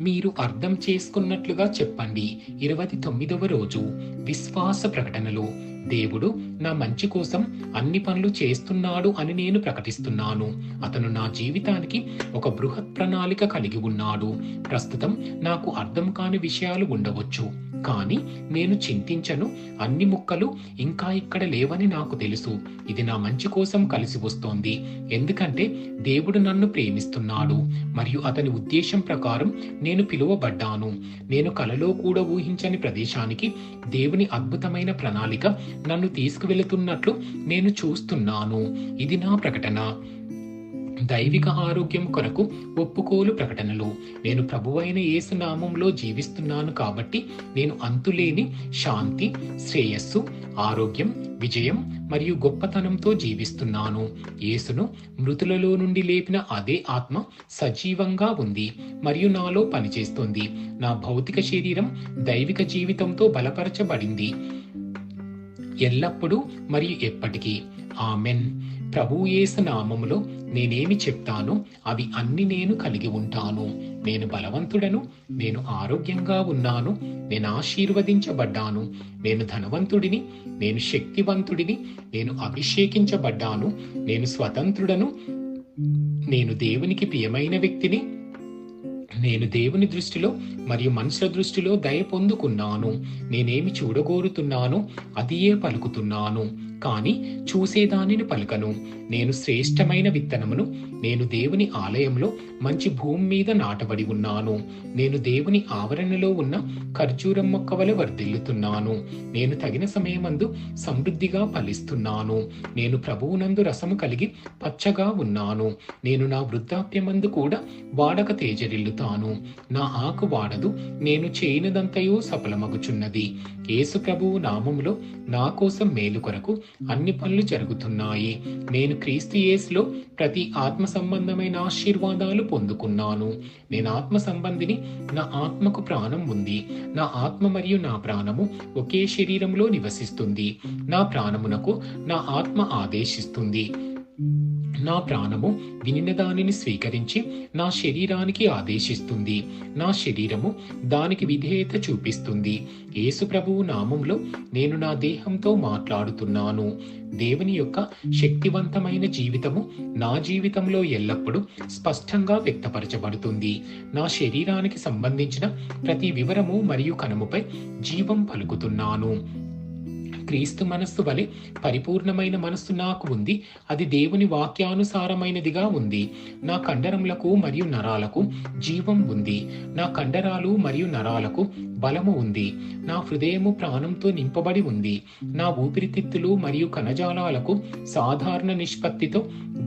మీరు అర్థం చేసుకున్నట్లుగా చెప్పండి. ఇరవై తొమ్మిదవ రోజు విశ్వాస ప్రకటనలో దేవుడు నా మంచి కోసం అన్ని పనులు చేస్తున్నాడు అని నేను ప్రకటిస్తున్నాను. అతను నా జీవితానికి ఒక బృహత్ ప్రణాళిక కలిగి ఉన్నాడు. ప్రస్తుతం నాకు అర్థం కాని విషయాలు ఉండవచ్చు. కానీ నేను చింతించను. అన్ని ముక్కలు ఇంకా ఇక్కడ లేవని నాకు తెలుసు. ఇది నా మంచి కోసం కలిసి వస్తోంది. ఎందుకంటే దేవుడు నన్ను ప్రేమిస్తున్నాడు. మరియు అతని ఉద్దేశం ప్రకారం నేను పిలువబడ్డాను. నేను కలలో కూడా ఊహించని ప్రదేశానికి దేవుని అద్భుతమైన ప్రణాళిక నన్ను తీసుకువెళుతున్నట్లు నేను చూస్తున్నాను. ఇది నా ప్రకటన. దైవిక ఆరోగ్యం కొరకు ఒప్పుకోలు ప్రకటనలు. నేను ప్రభువైన యేసు నామంలో జీవిస్తున్నాను కాబట్టి నేను అంతులేని శాంతి శ్రేయస్సు ఆరోగ్యం విజయం మరియు గొప్పతనంతో జీవిస్తున్నాను. యేసును మృతులలో నుండి లేపిన అదే ఆత్మ సజీవంగా ఉంది మరియు నాలో పనిచేస్తుంది. నా భౌతిక శరీరం దైవిక జీవితంతో బలపరచబడింది. ఎల్లప్పుడూ మరియు ఎప్పటికీ. ఆమెన్. ప్రభుయేసు నామములో నేనేమి చెప్తానో అవి అన్ని నేను కలిగి ఉంటాను. నేను బలవంతుడను నేను ఆరోగ్యంగా ఉన్నాను నేను ఆశీర్వదించబడ్డాను. నేను ధనవంతుడిని నేను శక్తివంతుడిని నేను అభిషేకించబడ్డాను. నేను స్వతంత్రుడను నేను దేవునికి ప్రియమైన వ్యక్తిని నేను దేవుని దృష్టిలో మరియు మనుషుల దృష్టిలో దయ పొందుకున్నాను. నేనేమి చూడగోరుతున్నానో అదియే పలుకుతున్నాను. కానీ చూసేదానిని పలుకను. నేను శ్రేష్టమైన విత్తనమును నేను దేవుని ఆలయంలో మంచి భూమి మీద నాటబడి ఉన్నాను. నేను దేవుని ఆవరణలో ఉన్న ఖర్జూరం మొక్క వలె వర్ధిల్లుతున్నాను. నేను తగిన సమయమందు సమృద్ధిగా ఫలిస్తున్నాను. నేను ప్రభువునందు రసము కలిగి పచ్చగా ఉన్నాను. నేను నా వృద్ధాప్యమందు కూడా వాడక తేజరిల్లుతాను. నా ఆకు వాడదు నేను చేయనిదంతయో సఫలమగుచున్నది. యేసు ప్రభువు నామములో నా కోసం మేలు కొరకు అన్ని పనులు జరుగుతున్నాయి. నేను క్రీస్తు యేసులో ప్రతి ఆత్మ సంబంధమైన ఆశీర్వాదాలు పొందుకున్నాను. నేను ఆత్మ సంబంధిని నా ఆత్మకు ప్రాణం ఉంది. నా ఆత్మ మరియు నా ప్రాణము ఒకే శరీరంలో నివసిస్తుంది. నా ప్రాణమునకు నా ఆత్మ ఆదేశిస్తుంది. నా ప్రాణము వినిన దానిని స్వీకరించి నా శరీరానికి ఆదేశిస్తుంది. నా శరీరము దానికి విధేయత చూపిస్తుంది. యేసు ప్రభువు నామంలో నేను నా దేహంతో మాట్లాడుతున్నాను. దేవుని యొక్క శక్తివంతమైన జీవితము నా జీవితంలో ఎల్లప్పుడూ స్పష్టంగా వ్యక్తపరచబడుతుంది. నా శరీరానికి సంబంధించిన ప్రతి వివరము మరియు కనుముపై జీవం పలుకుతున్నాను. క్రీస్తు మనస్సు వలె పరిపూర్ణమైన మనస్సు నాకు ఉంది. అది దేవుని వాక్యానుసారమైనదిగా ఉంది. నా కండరములకు మరియు నరాలకు జీవం ఉంది. నా కండరాలు మరియు నరాలకు బలము ఉంది. నా హృదయము ప్రాణంతో నింపబడి ఉంది. నా ఊపిరితిత్తులు మరియు కణజాలాలకు సాధారణ నిష్పత్తితో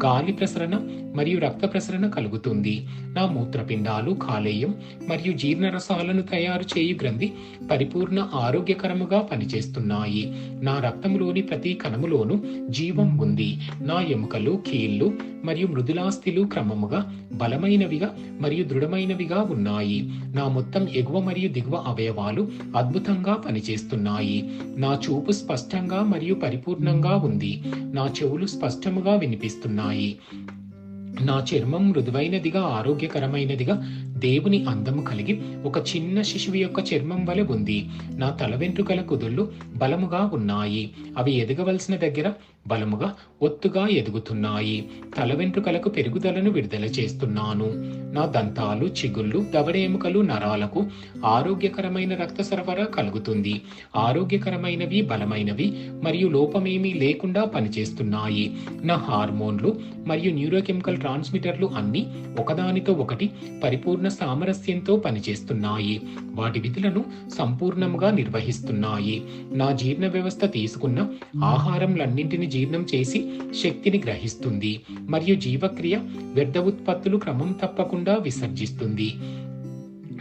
గాలి ప్రసరణ మరియు రక్త ప్రసరణ కలుగుతుంది. నా మూత్రపిండాలు కాలేయం మరియు జీర్ణరసాలను తయారు చేయు గ్రంథి పరిపూర్ణ ఆరోగ్యకరముగా పనిచేస్తున్నాయి. నా రక్తంలోని ప్రతి కణములోను జీవం ఉంది. నా ఎముకలు కీళ్ళు మరియు మృదులాస్థిలు క్రమముగా బలమైనవిగా మరియు దృఢమైనవిగా ఉన్నాయి. నా మొత్తం ఎగువ మరియు దిగువ అవయవాలు అద్భుతంగా పనిచేస్తున్నాయి. నా చూపు స్పష్టంగా మరియు పరిపూర్ణంగా ఉంది. నా చెవులు స్పష్టముగా వినిపిస్తున్నాయి. నా చర్మం మృదువైనదిగా ఆరోగ్యకరమైనదిగా దేవుని అందము కలిగి ఒక చిన్న శిశువు యొక్క చర్మం వలె ఉంది. నా తల వెంట్రుకల కుదుళ్ళు బలముగా ఉన్నాయి. అవి ఎదగవలసిన దగ్గర బలముగా ఒత్తుగా ఎదుగుతున్నాయి. తల వెంట్రుకలకు పెరుగుదలను విడుదల చేస్తున్నాను. నా దంతాలు చిగుళ్ళు దవడేముకలు నరాలకు ఆరోగ్యకరమైన రక్త సరఫరా కలుగుతుంది. ఆరోగ్యకరమైనవి బలమైనవి మరియు లోపమేమీ లేకుండా పనిచేస్తున్నాయి. నా హార్మోన్లు మరియు న్యూరోకెమికల్ ట్రాన్స్మిటర్లు అన్ని ఒకదానితో ఒకటి పరిపూర్ణ సామరస్యంతో పనిచేస్తున్నాయి. వాటి విధులను సంపూర్ణంగా నిర్వహిస్తున్నాయి. నా జీర్ణ వ్యవస్థ తీసుకున్న ఆహారంలన్నింటిని జీర్ణం చేసి శక్తిని గ్రహిస్తుంది. మరియు జీవక్రియ వ్యర్థ ఉత్పత్తులు క్రమం తప్పకుండా విసర్జిస్తుంది.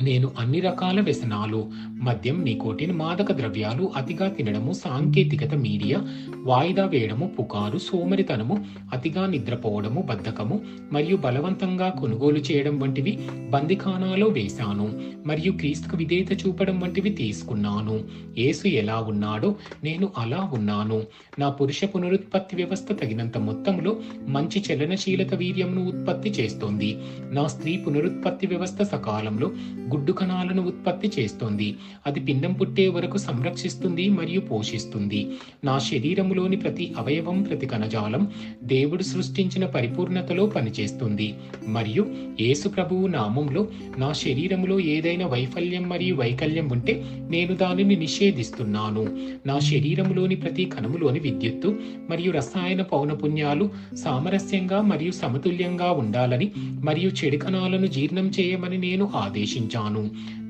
నేను అన్ని రకాల వ్యసనాలు మద్యం నికోటిన్ మాదక ద్రవ్యాలు అతిగా తినడము సాంకేతికత మీడియా వాయిదా వేయడము పుకారు సోమరితనము అతిగా నిద్రపోవడము బద్ధకము మరియు బలవంతంగా కొనుగోలు చేయడం వంటివి బందిఖానాలో వేశాను మరియు క్రీస్తుకు విధేయత చూపడం వంటివి తీసుకున్నాను. యేసు ఎలా ఉన్నాడో నేను అలా ఉన్నాను. నా పురుష పునరుత్పత్తి వ్యవస్థ తగినంత మొత్తంలో మంచి చలనశీలత వీర్యంను ఉత్పత్తి చేస్తోంది. నా స్త్రీ పునరుత్పత్తి వ్యవస్థ సకాలంలో గుడ్డు కణాలను ఉత్పత్తి చేస్తుంది. అది పిండం పుట్టే వరకు సంరక్షిస్తుంది మరియు పోషిస్తుంది. నా శరీరంలోని ప్రతి అవయవం ప్రతి కణజాలం దేవుడు సృష్టించిన పరిపూర్ణతలో పనిచేస్తుంది. మరియు యేసు ప్రభువు నామంలో నా శరీరంలో ఏదైనా వైఫల్యం మరియు వైకల్యం ఉంటే నేను దానిని నిషేధిస్తున్నాను. నా శరీరంలోని ప్రతి కణములోని విద్యుత్తు మరియు రసాయన పౌనపుణ్యాలు సామరస్యంగా మరియు సమతుల్యంగా ఉండాలని మరియు చెడు కణాలను జీర్ణం చేయమని నేను ఆదేశించాను.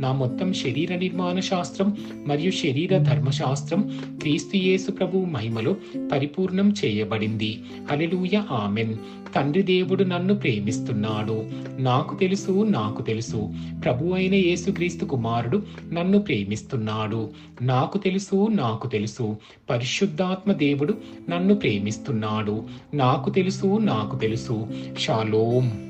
నా మొత్తం శరీర నిర్మాణ శాస్త్రం మరియు శరీర ధర్మశాస్త్రం క్రీస్తు యేసు ప్రభు మహిమలో పరిపూర్ణం చేయబడింది. Hallelujah amen. తండ్రి దేవుడు నన్ను ప్రేమిస్తున్నాడు. నాకు తెలుసు నాకు తెలుసు. ప్రభు అయిన యేసుక్రీస్తు కుమారుడు నన్ను ప్రేమిస్తున్నాడు. నాకు తెలుసు నాకు తెలుసు. పరిశుద్ధాత్మ దేవుడు నన్ను ప్రేమిస్తున్నాడు. నాకు తెలుసు నాకు తెలుసు. షాలోం.